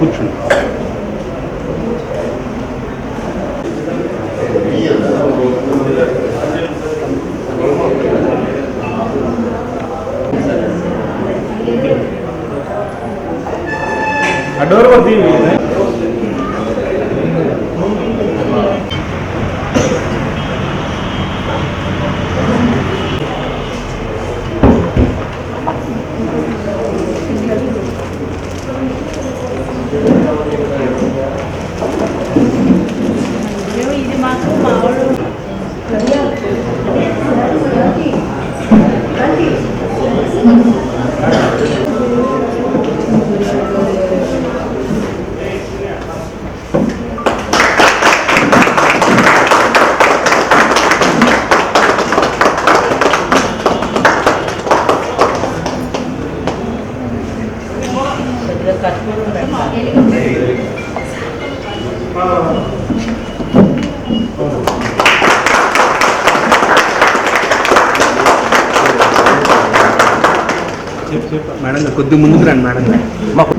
कुछ नहीं അഡോർ പത്തി మేడం కొద్ది ముందుకు రండి మేడం మాకు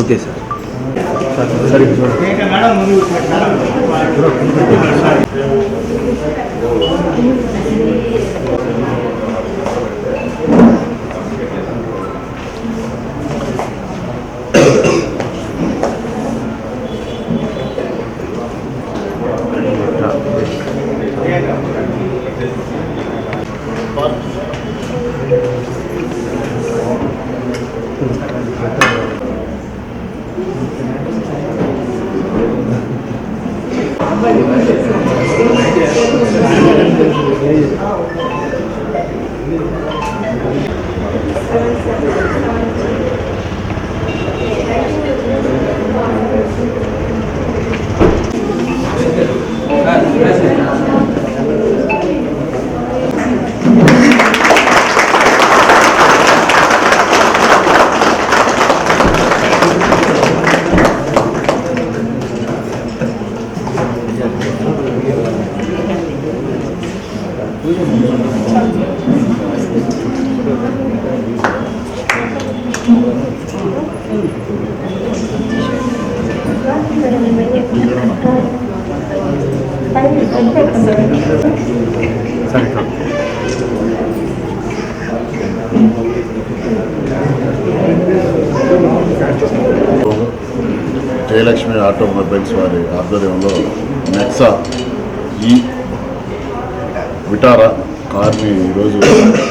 ఓకే సార్ సరే సరే yeah. జయలక్ష్మి ఆటోమొబైల్స్ వారి ఆధ్వర్యంలో నెక్సా ఈ విటారా కార్ని ఈరోజు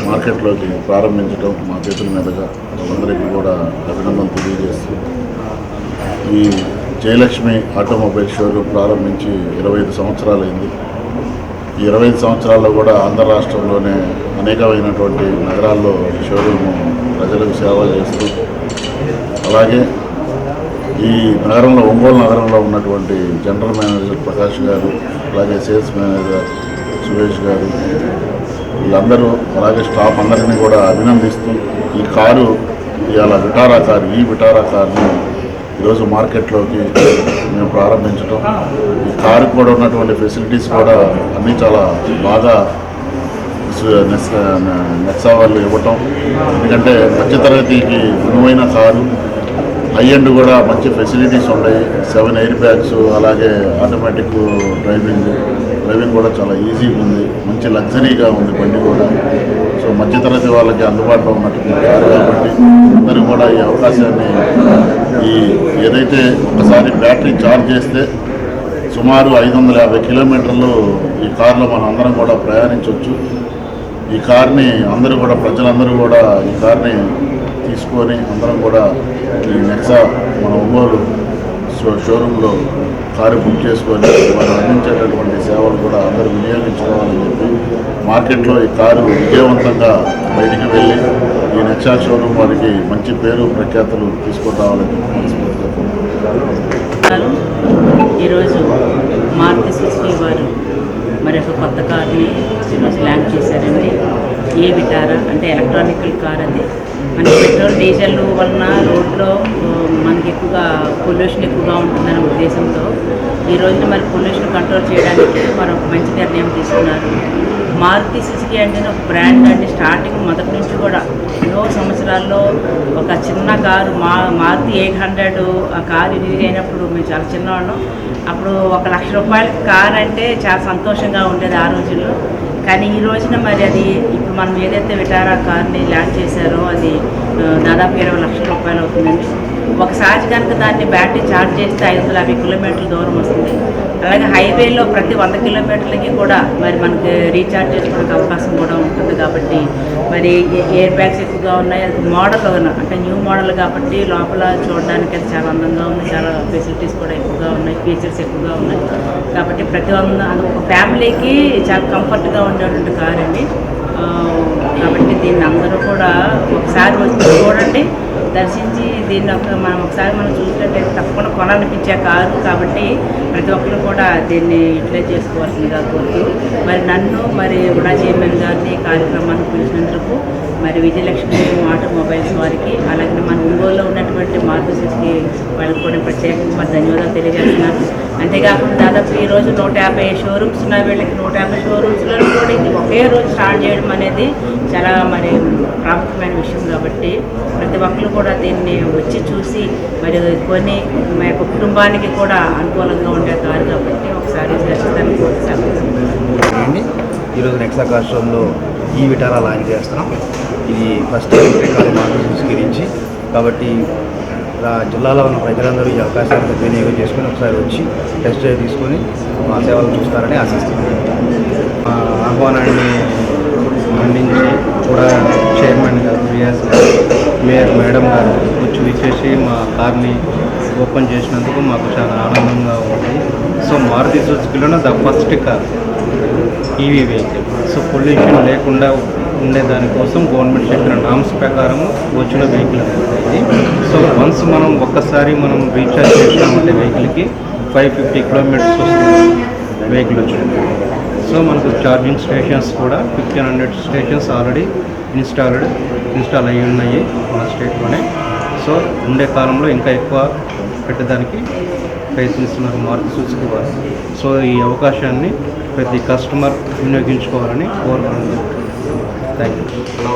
మార్కెట్లోకి ప్రారంభించడం మా చేతుల మీదుగా అందరికీ కూడా అభినందన తెలియజేస్తూ ఈ జయలక్ష్మి ఆటోమొబైల్ షోరూమ్ ప్రారంభించి ఇరవై ఐదు సంవత్సరాలైంది. ఈ ఇరవై ఐదు సంవత్సరాల్లో కూడా ఆంధ్ర రాష్ట్రంలోనే అనేకమైనటువంటి నగరాల్లో ఈ షోరూము ప్రజలకు సేవ చేస్తూ అలాగే ఈ నగరంలో ఒంగోలు నగరంలో ఉన్నటువంటి జనరల్ మేనేజర్ ప్రకాష్ గారు అలాగే సేల్స్ మేనేజర్ సురేష్ గారు వీళ్ళందరూ అలాగే స్టాఫ్ అందరినీ కూడా అభినందిస్తూ ఈ కారు ఇవాళ విటారా కారు ఈ విటారా కారుని ఈరోజు మార్కెట్లోకి మేము ప్రారంభించడం ఈ కారు కూడా ఉన్నటువంటి ఫెసిలిటీస్ కూడా అన్నీ చాలా బాగా నెక్సా వాళ్ళు ఇవ్వటం. ఎందుకంటే మధ్యతరగతికి అనువైన కారు హై ఎండ్ కూడా మంచి ఫెసిలిటీస్ ఉన్నాయి. సెవెన్ ఎయిర్ బ్యాగ్స్ అలాగే ఆటోమేటిక్ డ్రైవింగ్ డ్రైవింగ్ కూడా చాలా ఈజీగా ఉంది. మంచి లగ్జరీగా ఉంది బండి కూడా. సో మధ్యతరగతి వాళ్ళకి అందుబాటులో ఉన్నటువంటి కారు కాబట్టి అందరూ కూడా ఈ అవకాశాన్ని ఈ ఏదైతే ఒకసారి బ్యాటరీ ఛార్జ్ చేస్తే సుమారు ఐదు వందల యాభై కిలోమీటర్లు ఈ కారులో మనం అందరం కూడా ప్రయాణించవచ్చు ఈ కార్ని అందరూ కూడా ప్రజలందరూ కూడా ఈ కార్ని తీసుకొని అందరం కూడా ఈ నెక్సా మన ఒంగోలు షో- షోరూంలో కారు బుక్ చేసుకొని వారు అందించేటటువంటి సేవలు కూడా అందరూ వినియోగించుకోవాలని చెప్పి మార్కెట్లో ఈ కారు విజయవంతంగా బయటికి వెళ్ళి ఈ నెక్సా షోరూమ్ వారికి మంచి పేరు ప్రఖ్యాతులు తీసుకురావాలని ఈరోజు మారుతి సుశ్రీ వారు మరి ఒక కొత్త కార్ని ఈరోజు ల్యాండ్ చేశారండి. E Vitara? అంటే ఎలక్ట్రానికల్ కార్ అది. మనకి పెట్రోల్ డీజిల్ వలన రోడ్లో మనకి ఎక్కువగా పొల్యూషన్ ఎక్కువగా ఉంటుందనే ఉద్దేశంతో ఈ రోజున మరి పొల్యూషన్ కంట్రోల్ చేయడానికి మరి ఒక మంచి నిర్ణయం తీసుకున్నారు. మారుతి సుజుకి అంటే ఒక బ్రాండ్ అంటే స్టార్టింగ్ మొదటి నుంచి కూడా ఎన్నో సంవత్సరాల్లో ఒక చిన్న కారు మా మారుతి ఎయిట్ హండ్రెడ్ ఆ కారు రిలీజ్ అయినప్పుడు మేము చాలా చిన్నవాళ్ళం. అప్పుడు ఒక లక్ష రూపాయల కార్ అంటే చాలా సంతోషంగా ఉండేది ఆ రోజుల్లో. కానీ ఈ రోజున మరి అది ఇప్పుడు మనం ఏదైతే విటారా కార్ని ల్యాండ్ చేశారో అది దాదాపు ఇరవై లక్షల రూపాయలు అవుతుందండి. ఒకసారి కనుక దాన్ని బ్యాటరీ ఛార్జ్ చేస్తే ఐదు వందల యాభై కిలోమీటర్ల దూరం వస్తుంది. అలాగే హైవేలో ప్రతి వంద కిలోమీటర్లకి కూడా మరి మనకి రీఛార్జ్ చేసుకోవడానికి అవకాశం కూడా ఉంటుంది కాబట్టి మరి ఎయిర్ బ్యాగ్స్ ఎక్కువగా ఉన్నాయి అది మోడల్ అంటే న్యూ మోడల్ కాబట్టి లోపల చూడడానికి అది చాలా అందంగా ఉంది చాలా ఫెసిలిటీస్ కూడా ఎక్కువగా ఉన్నాయి ఫీచర్స్ ఎక్కువగా ఉన్నాయి. కాబట్టి ప్రతి వంద అది ఒక ఫ్యామిలీకి చాలా కంఫర్ట్గా ఉండేటువంటి కార్ అండి కాబట్టి దీన్ని అందరూ కూడా ఒకసారి వచ్చి చూడండి. దర్శించి దీన్ని ఒక మనం ఒకసారి మనం చూసినట్టయితే తప్పకుండా కొనాలనిపించే కారు కాబట్టి ప్రతి ఒక్కరు కూడా దీన్ని యూటిలైజ్ చేసుకోవాల్సిందిగా కోరుతూ మరి నన్ను మరి ఉడా చైర్మన్ గారిని ఈ కార్యక్రమాన్ని పిలిచినందుకు మరి విజయలక్ష్మి ఆటోమొబైల్స్ వారికి అలాగే మన ఒంగోలులో ఉన్నటువంటి మార్గశిష్కి వాళ్ళకి కూడా ప్రత్యేకంగా మరి ధన్యవాదాలు తెలియజేస్తున్నాను. అంతేకాకుండా దాదాపు ఈ రోజు నూట యాభై షోరూమ్స్ ఉన్న వీళ్ళకి నూట యాభై షోరూమ్స్లో కూడా ఇది ఒకే రోజు స్టార్ట్ చేయడం అనేది చాలా మరి ప్రాముఖ్యమైన విషయం కాబట్టి ప్రతి ఒక్కరు కూడా దీన్ని వచ్చి చూసి మరి కొన్ని మా యొక్క కుటుంబానికి కూడా అనుకూలంగా ఉండే కారు కాబట్టి ఒకసారి ఖచ్చితంగా కోరుతాను ఈరోజు నెక్సా కార్ షోలో ఈ విటారా లాంచ్ చేస్తున్నాం. ఇది ఫస్ట్ ఎలక్ట్రిక్ కార్ మార్కెట్ కాబట్టి జిల్లాలో ఉన్న ప్రజలందరూ ఈ అవకాశాన్ని వినియోగం చేసుకొని ఒకసారి వచ్చి టెస్ట్ డ్రైవ్ తీసుకొని మా సేవలు చూస్తారని ఆశిస్తున్నాను మా ఆహ్వానాన్ని మండించి కూడా చైర్మన్ గారు రియాజ్ గారు మేయర్ మేడం గారు వచ్చి విచ్చేసి మా కార్ని ఓపెన్ చేసినందుకు మాకు చాలా ఆనందంగా ఉంది. So Maruti సుజుకిలోనే the first car. EV vehicle so pollution లేకుండా ఉండే దానికోసం గవర్నమెంట్ చెప్పిన నామ్స్ ప్రకారం వచ్చిన వెహికల్ అనేది సో వన్స్ మనం ఒక్కసారి మనం రీఛార్జ్ చేసినామంటే వెహికల్కి ఫైవ్ ఫిఫ్టీ కిలోమీటర్స్ వస్తుంది వెహికల్ వచ్చింది సో మనకు ఛార్జింగ్ స్టేషన్స్ కూడా fifteen hundred stations already installed install అయ్యి ఉన్నాయి మన స్టేట్లోనే సో ఉండే కాలంలో ఇంకా ఎక్కువ పెట్టడానికి ప్రయత్నిస్తున్నారు మార్పు చూసుకోవాలి. సో ఈ అవకాశాన్ని ప్రతి కస్టమర్ వినియోగించుకోవాలని కోరుకుంటున్నాను. Thank you